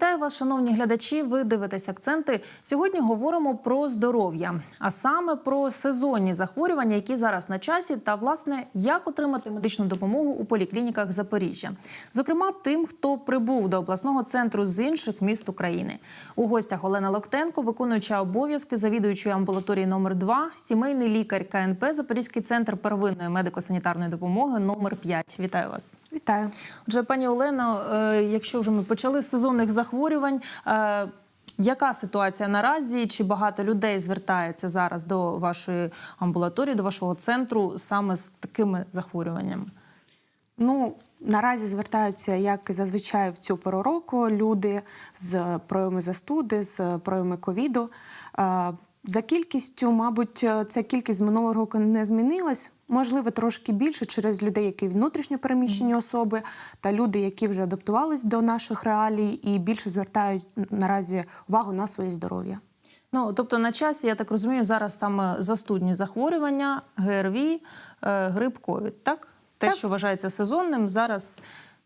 Вітаю вас, шановні глядачі. Ви дивитесь акценти. Сьогодні говоримо про здоров'я, а саме про сезонні захворювання, які зараз на часі, та власне як отримати медичну допомогу у поліклініках Запоріжжя. Зокрема, тим, хто прибув до обласного центру з інших міст України. У гостях Олена Локтенко, виконуюча обов'язки завідуючої амбулаторії номер 2 сімейний лікар КНП Запорізький центр первинної медико-санітарної допомоги номер 5 Вітаю вас. Вітаю. Отже, пані Олено, е, якщо вже ми почали з сезонних захворювань, е, яка ситуація наразі? Чи багато людей звертається зараз до вашої амбулаторії, до вашого центру саме з такими захворюваннями? Ну наразі звертаються, як і зазвичай в цю пору року, люди з проявами застуди, з проявами ковіду. Е, За кількістю, мабуть, ця кількість з минулого року не змінилась. Можливо, трошки більше через людей, які внутрішньо переміщені особи, та люди, які вже адаптувались до наших реалій і більше звертають наразі увагу на своє здоров'я. Ну тобто на часі, я так розумію, зараз саме застудні захворювання, ГРВІ, е, грип, ковід. Так, те, Так. що вважається сезонним, зараз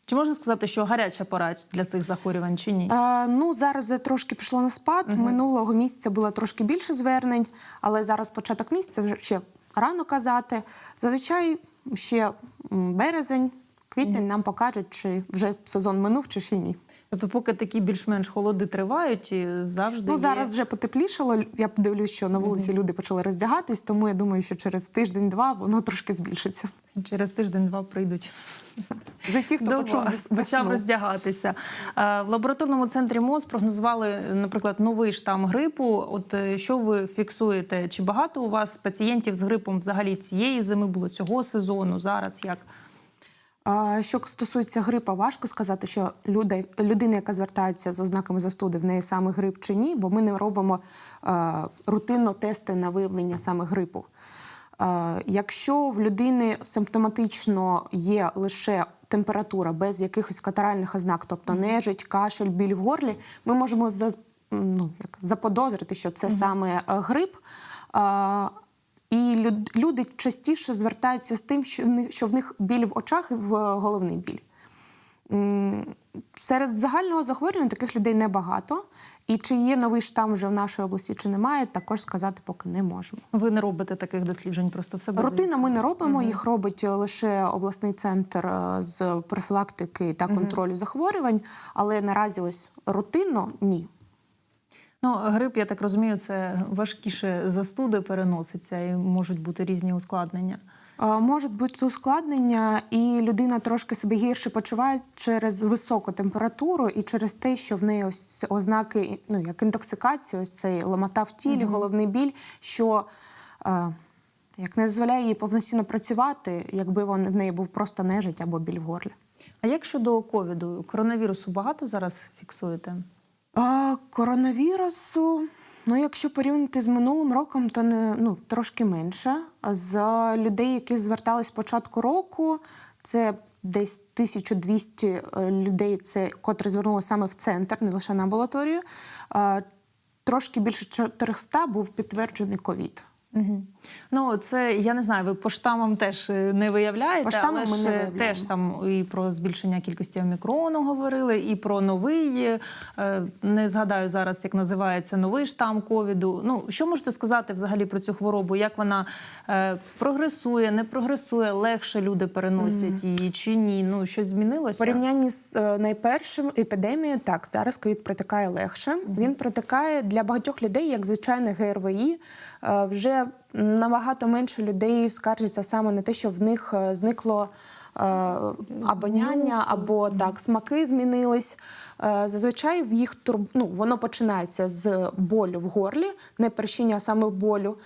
чи можна сказати, що гаряча пора для цих захворювань чи ні? Е, ну зараз трошки пішло на спад. Минулого місяця було трошки більше звернень, але зараз початок місяця вже ще рано казати. Зазвичай ще березень, квітень нам покажуть, чи вже сезон минув, чи ще ні. Тобто, поки такі більш-менш холоди тривають, і завжди Ну є... зараз вже потеплішало. Я дивлюсь, що на вулиці люди почали роздягатись, тому я думаю, що через тиждень-два воно трошки збільшиться. через тиждень-два прийдуть. Вже ті, хто До почув вас, почав роздягатися. Е, В лабораторному центрі МОЗ прогнозували, наприклад, новий штам грипу. От е, що ви фіксуєте? Чи багато у вас пацієнтів з грипом взагалі цієї зими було цього сезону? Зараз як? Що стосується грипа, важко сказати, що люди, людина, яка звертається з ознаками застуди, в неї саме грип чи ні, бо ми не робимо е, рутинно тести на виявлення саме грипу. Е, якщо в людини симптоматично є лише температура без якихось катаральних ознак, тобто нежить, кашель, біль в горлі, ми можемо за, ну, як, заподозрити, що це саме е, грип. Е, і люд- люди частіше звертаються з тим, що в них, що в них біль в очах і в е, головний біль. Серед загального захворювання таких людей небагато. І чи є новий штам вже в нашій області, чи немає, також сказати поки не можемо. Ви не робите таких досліджень, просто все Рутина ми не робимо, їх робить лише обласний центр е, з профілактики та контролю захворювань, але наразі ось рутинно ні. Ну, грип, я так розумію, це важкіше застуди переноситься і можуть бути різні ускладнення. Можуть бути ускладнення, і людина трошки себе гірше почуває через високу температуру і через те, що в неї ось ознаки, ну як інтоксикація, ось цей ломота в тілі, головний біль, що е, як не дозволяє їй повноцінно працювати, якби вон в неї був просто нежить або біль в горлі. А як щодо ковіду, коронавірусу багато зараз фіксуєте? А, коронавірусу, ну якщо порівняти з минулим роком, то не ну трошки менше. З людей, які звертались з початку року, це десь 1200 е, людей, це котрі звернули саме в центр, не лише на амбулаторію. А, Трошки більше 400 був підтверджений ковід. Угу. Ну, це я не знаю, ви по штамам теж е, не виявляєте, По але ми ж не теж там і про збільшення кількості омікрону говорили, і про новий, е, не згадаю зараз, як називається новий штам ковіду. Ну, що можете сказати взагалі про цю хворобу? Як вона е, прогресує, не прогресує, легше люди переносять її чи ні? Ну, щось В змінилося? порівнянні з найпершим епідемією, так зараз ковід протикає легше. Він протикає для багатьох людей, як звичайне ГРВІ. Е, Вже набагато менше людей скаржаться саме на те, що в них е, зникло. е, Обоняння або так, смаки змінились. Зазвичай в їх тур... ну, воно починається з болю в горлі, не першіння, а саме болю.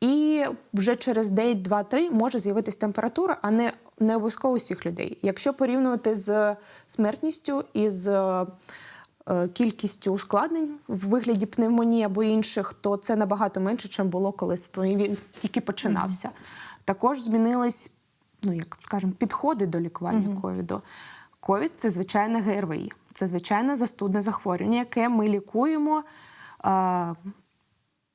І вже через день, два-три може з'явитись температура, а не, не обов'язково у всіх людей. Якщо порівнювати з смертністю і з кількістю ускладнень в вигляді пневмонії або інших, то це набагато менше, ніж було колись, коли він тільки починався. Також змінились, ну як скажемо, підходи до лікування ковіду. Ковід це звичайне ГРВІ, це звичайне застудне захворювання, яке ми лікуємо. е,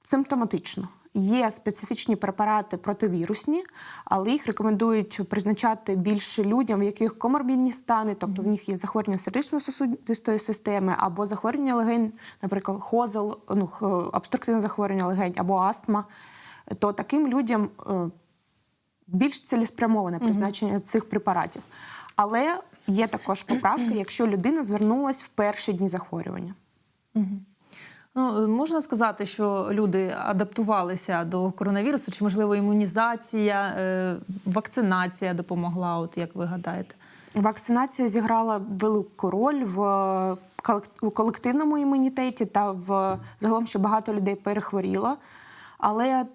симптоматично. Є специфічні препарати противірусні, але їх рекомендують призначати більше людям, в яких коморбідні стани, тобто в них є захворювання сердечно-сосудистої системи або захворювання легень, наприклад, хозел, ну, обструктивне захворювання легень або астма. То таким людям е, більш цілеспрямоване призначення цих препаратів. Але є також поправка, якщо людина звернулась в перші дні захворювання. Ну, можна сказати, що люди адаптувалися до коронавірусу, чи можливо імунізація, е, вакцинація допомогла? От як ви гадаєте? Вакцинація зіграла велику роль в е, колективному імунітеті та в загалом, що багато людей перехворіло. Але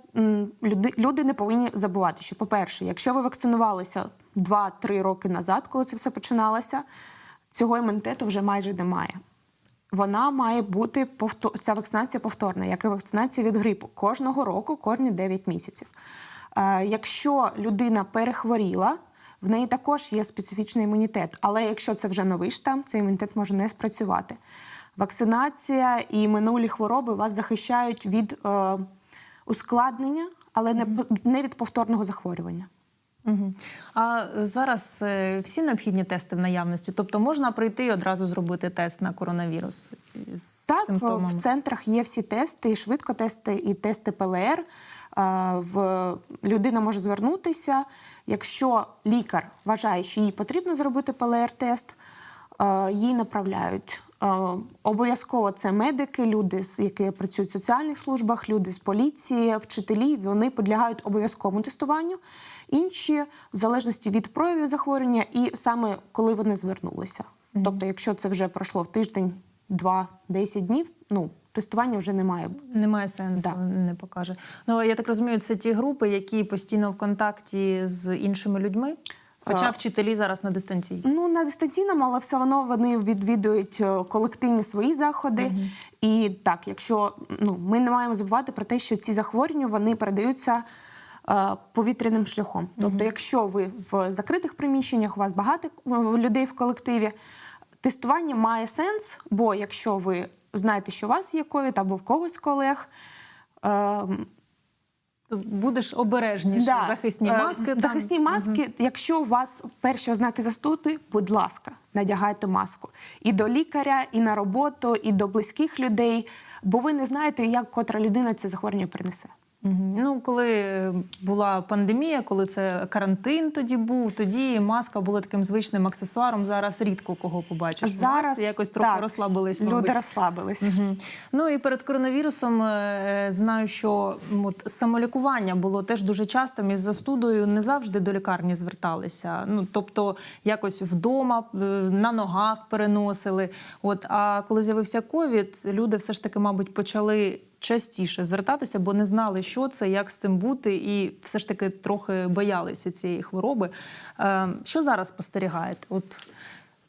люди, люди не повинні забувати, що, по-перше, якщо ви вакцинувалися 2-3 роки назад, коли це все починалося, цього імунітету вже майже немає. Вона має бути повто- ця вакцинація повторна, як і вакцинація від грипу кожного року, кожні 9 місяців. Е, якщо людина перехворіла, в неї також є специфічний імунітет. Але якщо це вже новий штам, цей імунітет може не спрацювати. Вакцинація і минулі хвороби вас захищають від е, ускладнення, але не від повторного захворювання. Угу. А зараз е, всі необхідні тести в наявності, тобто можна прийти і одразу зробити тест на коронавірус з Так, симптомами? в центрах є всі тести, і швидкотести, і тести ПЛР. Е, В людина може звернутися. Якщо лікар вважає, що їй потрібно зробити ПЛР-тест, е, їй направляють. Е, Обов'язково це медики, люди, які працюють в соціальних службах, люди з поліції, вчителі. Вони підлягають обов'язковому тестуванню. Інші в залежності від проявів захворювання, і саме коли вони звернулися. Тобто, якщо це вже пройшло в тиждень, два, 10 днів, ну тестування вже немає. Немає сенсу, Да. не покаже. Ну я так розумію, це ті групи, які постійно в контакті з іншими людьми. Хоча вчителі зараз на дистанційці. Ну на дистанційному, але все одно вони відвідують е, колективні свої заходи. І так, якщо ну ми не маємо забувати про те, що ці захворювання вони передаються. е, Повітряним шляхом. Тобто, якщо ви в закритих приміщеннях, у вас багато е, людей в колективі, тестування має сенс, бо якщо ви знаєте, що у вас є ковід або в когось з колег, е, То Будеш обережніше. Да. Захисні Е, маски. там. Захисні маски, якщо у вас перші ознаки застуди, будь ласка, надягайте маску. І до лікаря, і на роботу, і до близьких людей, бо ви не знаєте, як котра людина це захворювання принесе. Ну, коли е, була пандемія, коли це карантин тоді був, тоді маска була таким звичним аксесуаром. Зараз рідко кого побачиш. в масці. якось трохи так, розслабились. Люди розслабились. Мгм. Ну і перед коронавірусом е, знаю, що от, самолікування було теж дуже частим із застудою не завжди до лікарні зверталися. Ну тобто якось вдома е, на ногах переносили. От а коли з'явився ковід, люди все ж таки, мабуть, почали. Частіше звертатися, бо не знали, що це, як з цим бути, і все ж таки трохи боялися цієї хвороби. Е, що зараз спостерігаєте? От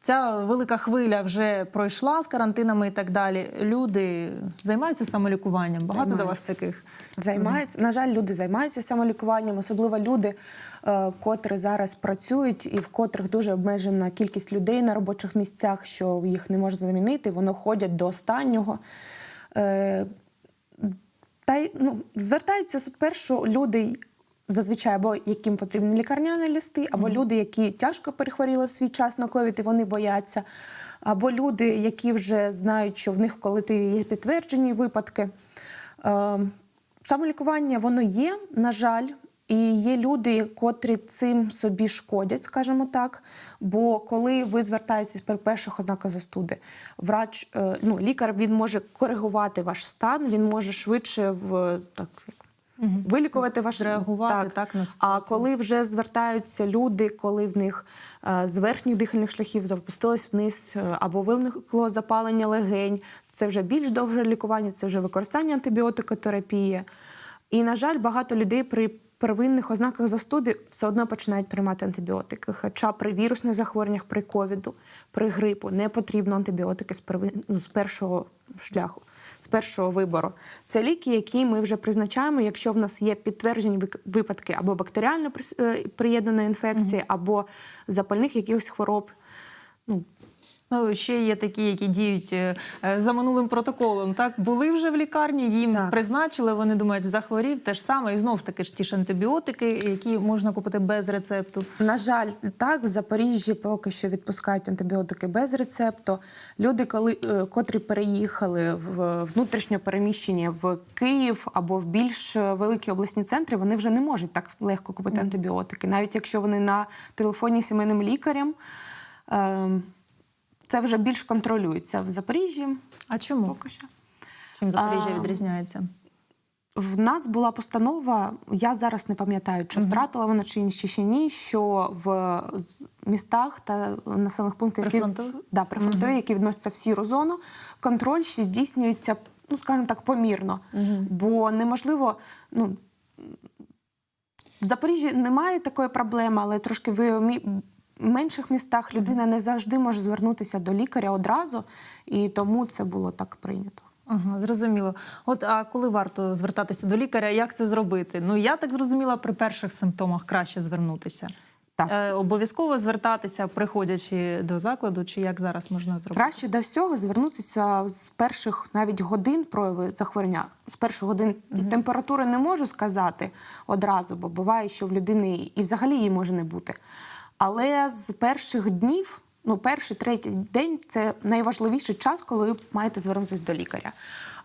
Ця велика хвиля вже пройшла з карантинами і так далі. Люди займаються самолікуванням. Багато до вас таких. Займаються на жаль, люди займаються самолікуванням, особливо люди, е, котрі зараз працюють, і в котрих дуже обмежена кількість людей на робочих місцях, що їх не можна замінити, воно ходять до останнього. Та й ну, звертаються спершу люди. Зазвичай або яким потрібні лікарняні листи, або люди, які тяжко перехворіли в свій час на ковід і вони бояться, або люди, які вже знають, що в них в колективі є підтверджені випадки. Е, Самолікування воно є, на жаль, і є люди, котрі цим собі шкодять, скажімо так. Бо коли ви звертаєтесь при перших ознаках застуди, врач, е, ну, лікар він може коригувати ваш стан, він може швидше в так. як Вилікувати ваш Зреагувати, так, на А коли вже звертаються люди, коли в них е, з верхніх дихальних шляхів запустилось вниз е, або виникло запалення легень, це вже більш довге лікування, це вже використання антибіотикотерапії. І, на жаль, багато людей при первинних ознаках застуди все одно починають приймати антибіотики. Хоча при вірусних захворюваннях, при ковіду, при грипу не потрібно антибіотики з, ну, з першого шляху, з першого вибору. Це ліки, які ми вже призначаємо, якщо в нас є підтверджені випадки або бактеріально е, приєднаної інфекції, або запальних якихось хвороб. Ну, Ну, ще є такі, які діють е, е, за минулим протоколом. Так були вже в лікарні, їм Так. призначили. Вони думають, захворів те ж саме, і знов ж таки ж ті ж антибіотики, які можна купити без рецепту. На жаль, так в Запоріжжі поки що відпускають антибіотики без рецепту. Люди, коли е, котрі переїхали в внутрішньо переміщення в Київ або в більш великі обласні центри, вони вже не можуть так легко купити антибіотики, навіть якщо вони на телефоні сімейним лікарем. ем, Це вже більш контролюється в Запоріжжі. А чому? Поки що. Чим Запоріжжя А, відрізняється? В нас була постанова, я зараз не пам'ятаю, чи втратила вона чи чи ще ні, що в містах та населених пунктах, які, да, прифронтові, які відносяться в сіру зону, контроль ще здійснюється, ну скажімо так, помірно. Бо неможливо, ну. В Запоріжжі немає такої проблеми, але трошки в мі- менших містах людина не завжди може звернутися до лікаря одразу, і тому це було так прийнято. Ага, зрозуміло. От а коли варто звертатися до лікаря, як це зробити? Ну я так зрозуміла, при перших симптомах краще звернутися. Так. Е, обов'язково звертатися, приходячи до закладу, чи як зараз можна зробити? Краще до всього звернутися з перших навіть годин прояви захворювання. З перших годин температури не можу сказати одразу, бо буває, що в людини і взагалі її може не бути. Але з перших днів, ну перший, третій день це найважливіший час, коли ви маєте звернутися до лікаря.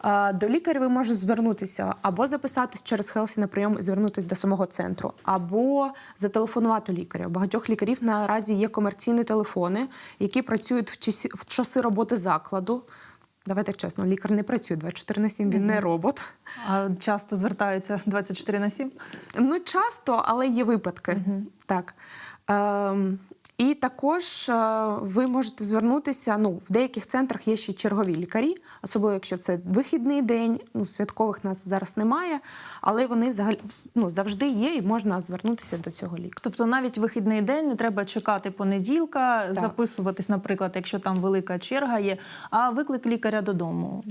Е, До лікаря ви можете звернутися або записатись через Хелсі на прийом і звернутися до самого центру, або зателефонувати лікаря. У багатьох лікарів наразі є комерційні телефони, які працюють в часі в часи роботи закладу. Давайте чесно, лікар не працює 24 на 7, він не робот. А часто звертаються 24 на 7? Ну, часто, але є випадки. Так. Ем, і також е, ви можете звернутися. Ну, в деяких центрах є ще чергові лікарі, особливо якщо це вихідний день. Ну, святкових нас зараз немає, але вони взагалі ну, завжди є, і можна звернутися до цього лікаря. Тобто навіть вихідний день не треба чекати понеділка, записуватись, наприклад, якщо там велика черга є, а виклик лікаря додому.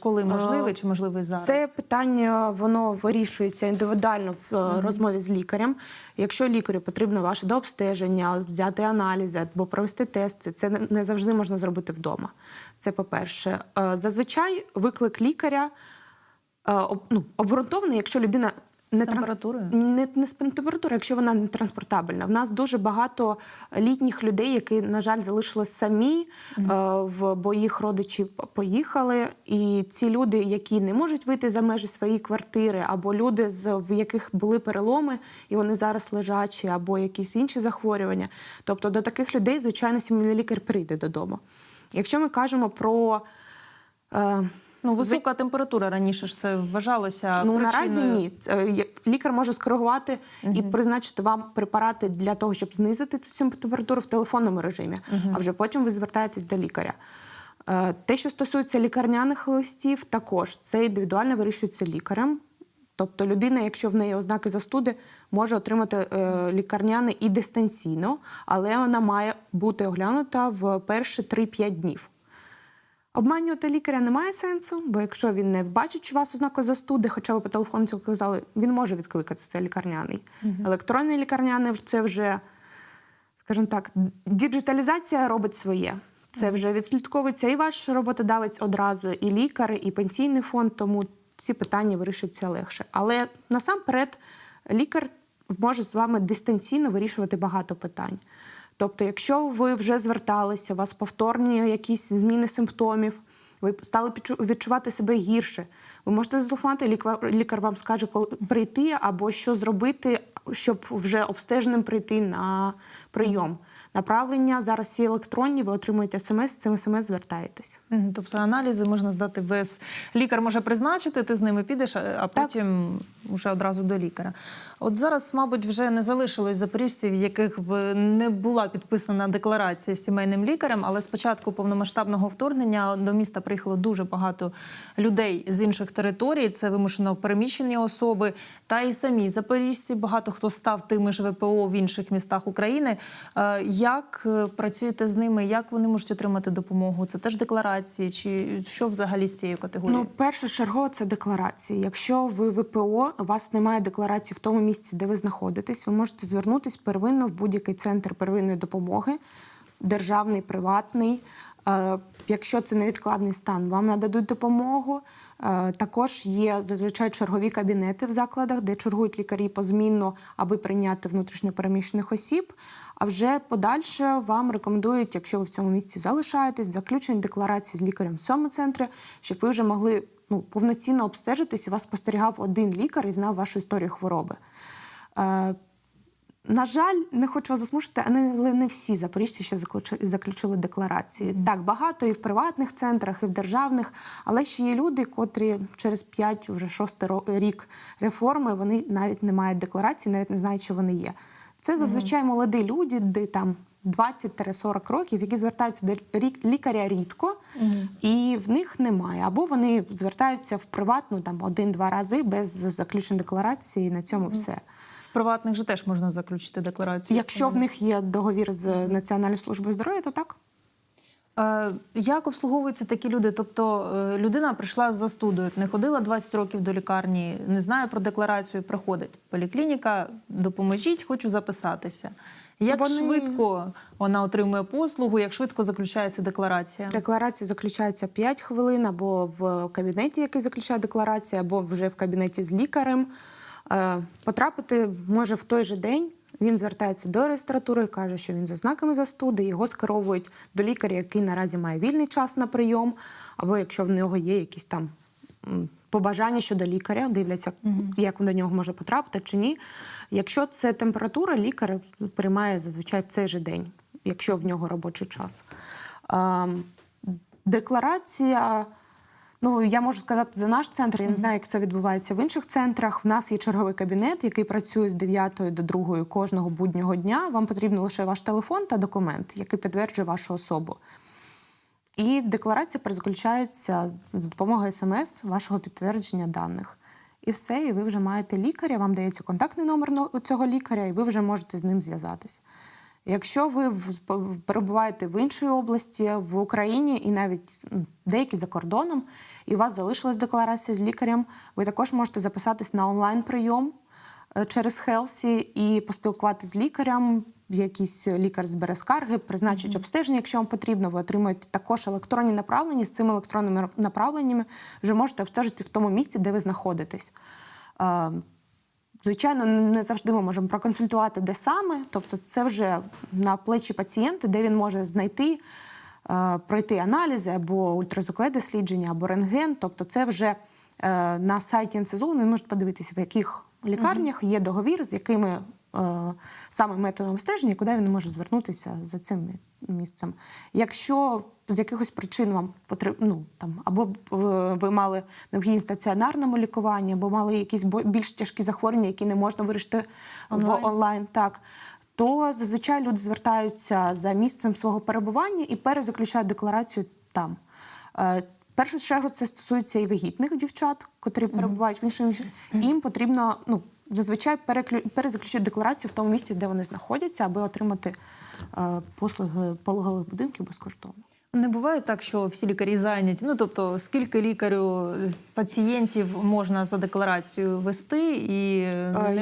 Коли можливе чи можливий зараз? Це питання воно вирішується індивідуально в е, розмові з лікарем. Якщо лікарю потрібно ваше дообстеження, взяти аналізи або провести тести, це не- завжди можна зробити вдома. Це по-перше. Е, Зазвичай виклик лікаря е, ну, обґрунтований, якщо людина З не температурою? не, не з температурою, якщо вона не транспортабельна. В нас дуже багато літніх людей, які, на жаль, залишились самі, е, в, бо їх родичі поїхали. І ці люди, які не можуть вийти за межі своєї квартири, або люди, з, в яких були переломи, і вони зараз лежачі, або якісь інші захворювання. Тобто до таких людей, звичайно, сімейний лікар прийде додому. Якщо ми кажемо про. Е, Ну, висока температура раніше ж це вважалося. Ну причиною. наразі ні. Е, Лікар може скоригувати і призначити вам препарати для того, щоб знизити цю температуру в телефонному режимі, а вже потім ви звертаєтесь до лікаря. Е, Те, що стосується лікарняних листів, також це індивідуально вирішується лікарем. Тобто людина, якщо в неї ознаки застуди, може отримати е, лікарняний і дистанційно, але вона має бути оглянута в перші 3-5 днів. Обманювати лікаря немає сенсу, бо якщо він не бачить, у вас ознака застуди, хоча ви по телефону цього казали, він може відкликати цей лікарняний. Електронний лікарняний це вже, скажімо так, діджиталізація робить своє. Це вже відслідковується і ваш роботодавець одразу, і лікар, і пенсійний фонд, тому ці питання вирішуються легше. Але насамперед лікар може з вами дистанційно вирішувати багато питань. Тобто, якщо ви вже зверталися, у вас повторні якісь зміни симптомів, ви стали відчувати себе гірше. Ви можете зателефонувати, лікар вам скаже, коли прийти або що зробити, щоб вже обстеженим прийти на прийом. Направлення зараз всі електронні, ви отримуєте смс, з цим смс звертаєтесь. Тобто аналізи можна здати без лікар може призначити, ти з ними підеш, а потім вже одразу до лікаря. От зараз, мабуть, вже не залишилось запоріжців, яких б не була підписана декларація з сімейним лікарем, але з початку повномасштабного вторгнення до міста приїхало дуже багато людей з інших територій. Це вимушено переміщені особи, та й самі запоріжці. Багато хто став тими ж ВПО в інших містах України. Е, Як е, працюєте з ними? Як вони можуть отримати допомогу? Це теж декларації, чи що взагалі з цією категорією? Ну, першочергово це декларації. Якщо ви ВПО, у вас немає декларації в тому місці, де ви знаходитесь, ви можете звернутися первинно в будь-який центр первинної допомоги, державний, приватний. Е, Якщо це невідкладний стан, вам нададуть допомогу. Е, Також є зазвичай чергові кабінети в закладах, де чергують лікарі позмінно, аби прийняти внутрішньопереміщених осіб. А вже подальше вам рекомендують, якщо ви в цьому місці залишаєтесь, заключені декларації з лікарем в цьому центрі, щоб ви вже могли ну, повноцінно обстежитись і вас спостерігав один лікар і знав вашу історію хвороби. Е, на жаль, не хочу вас засмушити, але не всі запоріжці ще заключили декларації. Так, багато і в приватних центрах, і в державних, але ще є люди, котрі через 5, вже 6 рік реформи, вони навіть не мають декларації, навіть не знають, що вони є. Це зазвичай молоді люди, де там 20-40 років, які звертаються до лікаря рідко, і в них немає. Або вони звертаються в приватну там один-два рази без заключення декларації, на цьому все. В приватних же теж можна заключити декларацію. Якщо в них є договір з Національною службою здоров'я, то так. Е, Як обслуговуються такі люди? Тобто е, людина прийшла з застудою, не ходила 20 років до лікарні, не знає про декларацію, приходить поліклініка, допоможіть, хочу записатися. Як Вони- швидко вона отримує послугу, як швидко заключається декларація? Декларація заключається 5 хвилин або в кабінеті, який заключає декларацію, або вже в кабінеті з лікарем. Е, Потрапити може в той же день. Він звертається до реєстратури і каже, що він за знаками застуди, його скеровують до лікаря, який наразі має вільний час на прийом, або якщо в нього є якісь там побажання щодо лікаря, дивляться, як до нього може потрапити чи ні. Якщо це температура, лікар приймає зазвичай в цей же день, якщо в нього робочий час. Ем, Декларація. Ну, я можу сказати за наш центр. Я не знаю, як це відбувається в інших центрах. В нас є черговий кабінет, який працює з 9 до 2 кожного буднього дня. Вам потрібен лише ваш телефон та документ, який підтверджує вашу особу. І декларація перезаключається за допомогою смс вашого підтвердження даних. І все, і ви вже маєте лікаря, вам дається контактний номер цього лікаря, і ви вже можете з ним зв'язатись. Якщо ви перебуваєте в іншій області, в Україні і навіть деякі за кордоном, і у вас залишилась декларація з лікарем, ви також можете записатись на онлайн-прийом е, через Хелсі і поспілкуватися з лікарем. Якийсь лікар збере скарги, призначить обстеження, якщо вам потрібно. Ви отримуєте також електронні направлення. З цими електронними направленнями вже можете обстежити в тому місці, де ви знаходитесь. Звичайно, не завжди ми можемо проконсультувати, де саме. Тобто, це вже на плечі пацієнта, де він може знайти, е, пройти аналізи або ультразвукове дослідження, або рентген. Тобто, це вже е, на сайті НСЗУ ви можете подивитися, в яких лікарнях є договір, з якими саме методом обстеження, куди він може звернутися за цим місцем. Якщо з якихось причин вам потрібно, ну, там, або е, ви мали необхідність стаціонарному лікуванні, або мали якісь більш тяжкі захворювання, які не можна вирішити Онлайн. в онлайн, так. То зазвичай люди звертаються за місцем свого перебування і перезаключають декларацію там. Е, В першу чергу це стосується і вагітних дівчат, котрі перебувають в іншому місці. Їм потрібно ну, зазвичай перезаключити декларацію в тому місці, де вони знаходяться, аби отримати е, послуги пологових будинків безкоштовно. Не буває так, що всі лікарі зайняті. Ну тобто, скільки лікарю е, пацієнтів можна за декларацію вести, і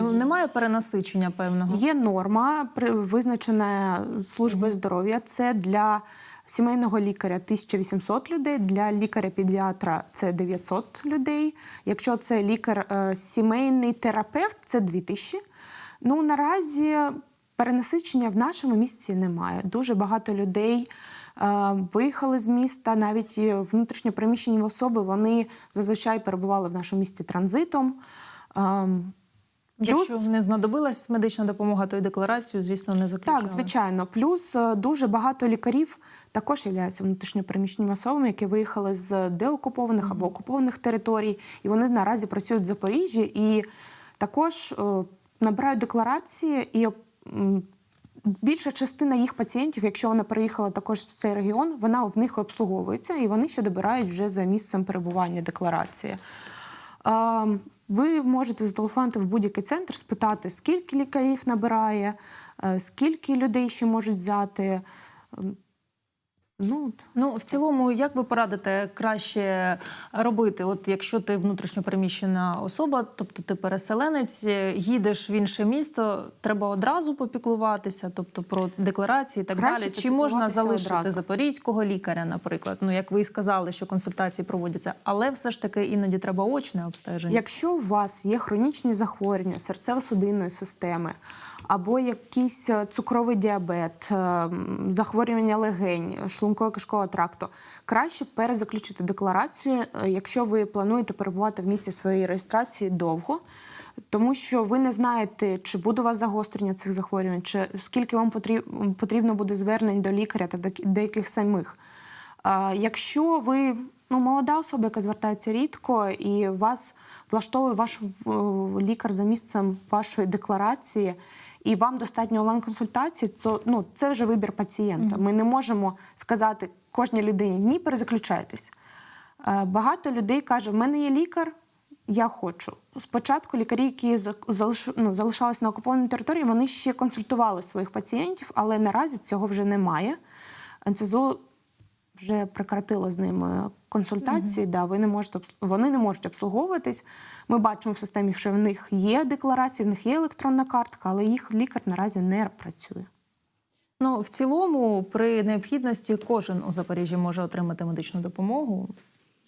немає перенасичення певного. Є норма, визначена службою здоров'я. Це для сімейного лікаря 1800 людей, для лікаря-педіатра це 900 людей. Якщо це лікар е, терапевт, це 2000. Ну наразі перенасичення в нашому місті немає. Дуже багато людей. е, Виїхали з міста, навіть внутрішньо переміщені особи, вони зазвичай перебували в нашому місті транзитом. Ем, Плюс- Якщо не знадобилась медична допомога, то й декларацію, звісно, не заключали. Так, звичайно. Плюс е, дуже багато лікарів також являються внутрішньопереміщеними особами, які виїхали з деокупованих або окупованих територій, і вони наразі працюють в Запоріжжі і також е, набирають декларації і. Більша частина їх пацієнтів, якщо вона переїхала також в цей регіон, вона в них обслуговується, і вони ще добирають вже за місцем перебування декларації. Ви можете зателефонувати в будь-який центр, спитати, скільки лікарів набирає, е, скільки людей ще можуть взяти. Ну. Ну, в цілому, як ви порадите краще робити? От якщо ти внутрішньопереміщена особа, тобто ти переселенець, їдеш в інше місто, треба одразу попіклуватися, тобто про декларації і так Краще далі. Чи можна залишити одразу. запорізького лікаря, наприклад? Ну, як ви і сказали, що консультації проводяться, але все ж таки іноді треба очне обстеження. Якщо у вас є хронічні захворювання серцево-судинної системи, або якийсь е, цукровий діабет, е, захворювання легень, шлунково-кишкового тракту, краще перезаключити декларацію, е, якщо ви плануєте перебувати в місці своєї реєстрації довго. Тому що ви не знаєте, чи буде у вас загострення цих захворювань, чи скільки вам потрібно буде звернень до лікаря та деяких самих. Якщо ви ну, молода особа, яка звертається рідко, і вас влаштовує ваш лікар за місцем вашої декларації, і вам достатньо онлайн-консультації, то ну, це вже вибір пацієнта. Ми не можемо сказати кожній людині ні, перезаключайтесь. Е, Багато людей каже: в мене є лікар, я хочу. Спочатку лікарі, які ну, залишалися на окупованій території, вони ще консультували своїх пацієнтів, але наразі цього вже немає. НСЗУ вже прекратило з ними консультації. Да, ви не можете вони не можуть обслуговуватись. Ми бачимо в системі, що в них є декларації, в них є електронна картка, але їх лікар наразі не працює. Ну, в цілому, при необхідності кожен у Запоріжжі може отримати медичну допомогу.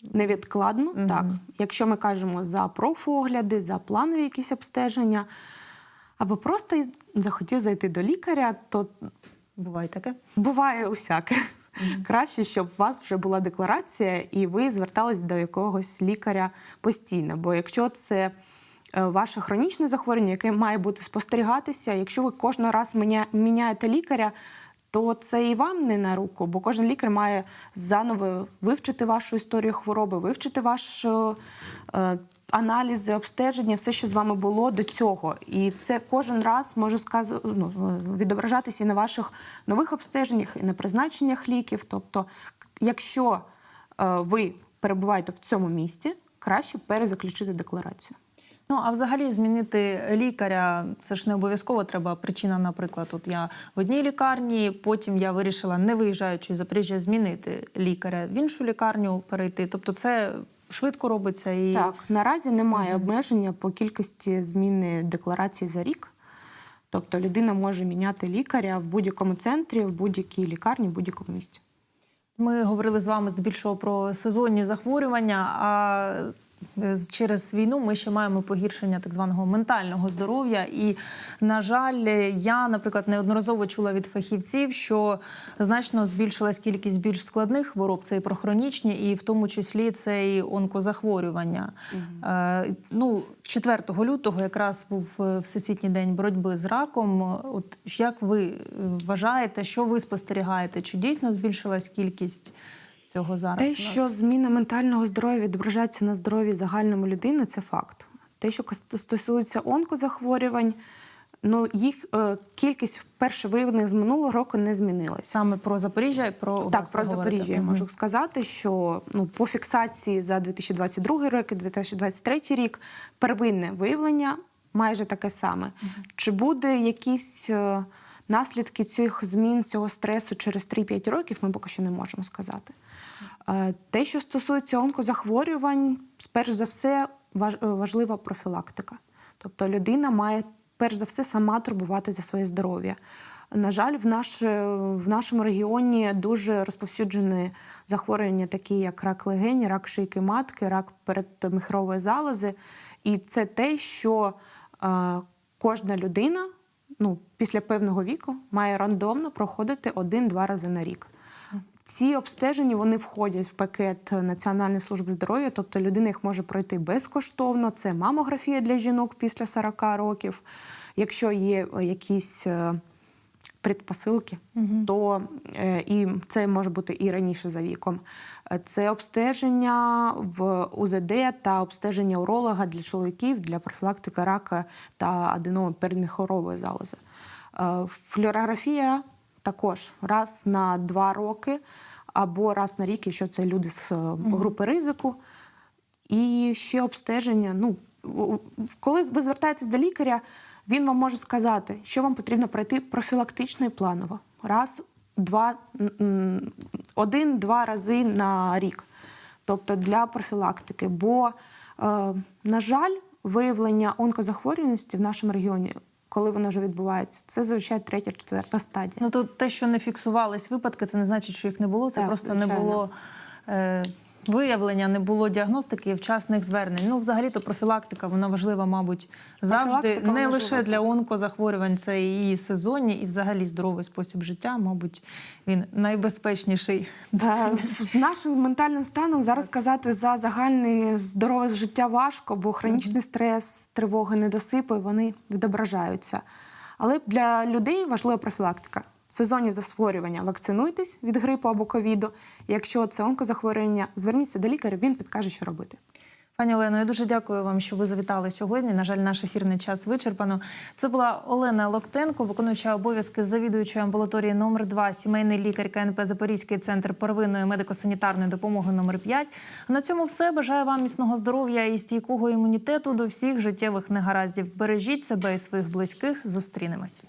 Невідкладно, так. Якщо ми кажемо за профогляди, за планові якісь обстеження, або просто захотів зайти до лікаря, то Буває таке. буває усяке. Краще, щоб у вас вже була декларація, і ви звертались до якогось лікаря постійно. Бо якщо це е, ваше хронічне захворювання, яке має бути спостерігатися, якщо ви кожного раз міняєте лікаря, то це і вам не на руку, бо кожен лікар має заново вивчити вашу історію хвороби, вивчити ваші е, аналізи, обстеження, все, що з вами було до цього. І це кожен раз може сказу- ну, відображатися і на ваших нових обстеженнях, і на призначеннях ліків. Тобто, якщо е, ви перебуваєте в цьому місті, краще перезаключити декларацію. Ну а взагалі змінити лікаря це ж не обов'язково треба. Причина, наприклад, от я в одній лікарні, потім я вирішила, не виїжджаючи з Запоріжжя, змінити лікаря в іншу лікарню перейти. Тобто, це швидко робиться і Так, наразі немає обмеження по кількості зміни декларації за рік. Тобто людина може міняти лікаря в будь-якому центрі, в будь-якій лікарні, в будь-якому місці. Ми говорили з вами здебільшого про сезонні захворювання. А через війну ми ще маємо погіршення так званого ментального здоров'я. І, на жаль, я, наприклад, неодноразово чула від фахівців, що значно збільшилась кількість більш складних хвороб, це і про хронічні, і в тому числі це і онкозахворювання. Е, ну, 4 лютого якраз був е, Всесвітній день боротьби з раком. От як ви е, вважаєте, що ви спостерігаєте? Чи дійсно збільшилась кількість цього зараз? Те, що зміна ментального здоров'я відображається на здоров'ї загальному людини, це факт. Те, що стосується онкозахворювань, ну їх е, кількість вперше виявлених з минулого року не змінилася. саме про Запоріжжя і про Так, про. Запоріжжя я можу сказати, що ну, по фіксації за 2022 рік і 2023 рік первинне виявлення майже таке саме. Чи буде якісь е, наслідки цих змін, цього стресу через 3-5 років, ми поки що не можемо сказати. Те, що стосується онкозахворювань, перш за все важлива профілактика. Тобто людина має перш за все сама турбувати за своє здоров'я. На жаль, в, наш, в нашому регіоні дуже розповсюджені захворювання, такі як рак легені, рак шийки матки, рак передміхрової залози. І це те, що е, кожна людина ну, після певного віку має рандомно проходити один-два рази на рік. Ці обстеження вони входять в пакет Національної служби здоров'я, тобто людина їх може пройти безкоштовно. Це мамографія для жінок після 40 років. Якщо є е, якісь е, предпосилки, то е, і це може бути і раніше за віком. Це обстеження в УЗД та обстеження уролога для чоловіків для профілактики рака та аденоми передміхорової залози. Флюорографія також раз на два роки або раз на рік, якщо це люди з е, групи ризику. І ще обстеження. Ну, коли ви звертаєтесь до лікаря, він вам може сказати, що вам потрібно пройти профілактично і планово. Раз, два, один-два рази на рік, тобто для профілактики. Бо, е, на жаль, виявлення онкозахворюваності в нашому регіоні, коли воно вже відбувається, це зазвичай третя, четверта стадія. Ну то те, що не фіксувались випадки, це не значить, що їх не було. Це Так, просто не було. Е- Виявлення не було діагностики і вчасних звернень. Ну, взагалі-то профілактика вона важлива, мабуть, завжди не лише для онкозахворювань, це і сезонні, і взагалі здоровий спосіб життя. Мабуть, він найбезпечніший. Е, З нашим ментальним станом зараз казати за загальне здорове життя важко, бо хронічний стрес, тривоги, недосипи вони відображаються. Але для людей важлива профілактика. Сезонні захворювання вакцинуйтесь від грипу або ковіду. Якщо це онкозахворювання, зверніться до лікаря, він підкаже, що робити. Пані Олено, я дуже дякую вам, що ви завітали сьогодні. На жаль, наш ефірний час вичерпано. Це була Олена Локтенко, виконуюча обов'язки завідуючої амбулаторії номер 2 сімейний лікар КНП Запорізький центр первинної медико-санітарної допомоги номер 5 на цьому все. Бажаю вам міцного здоров'я і стійкого імунітету до всіх життєвих негараздів. Бережіть себе і своїх близьких. Зустрінемось.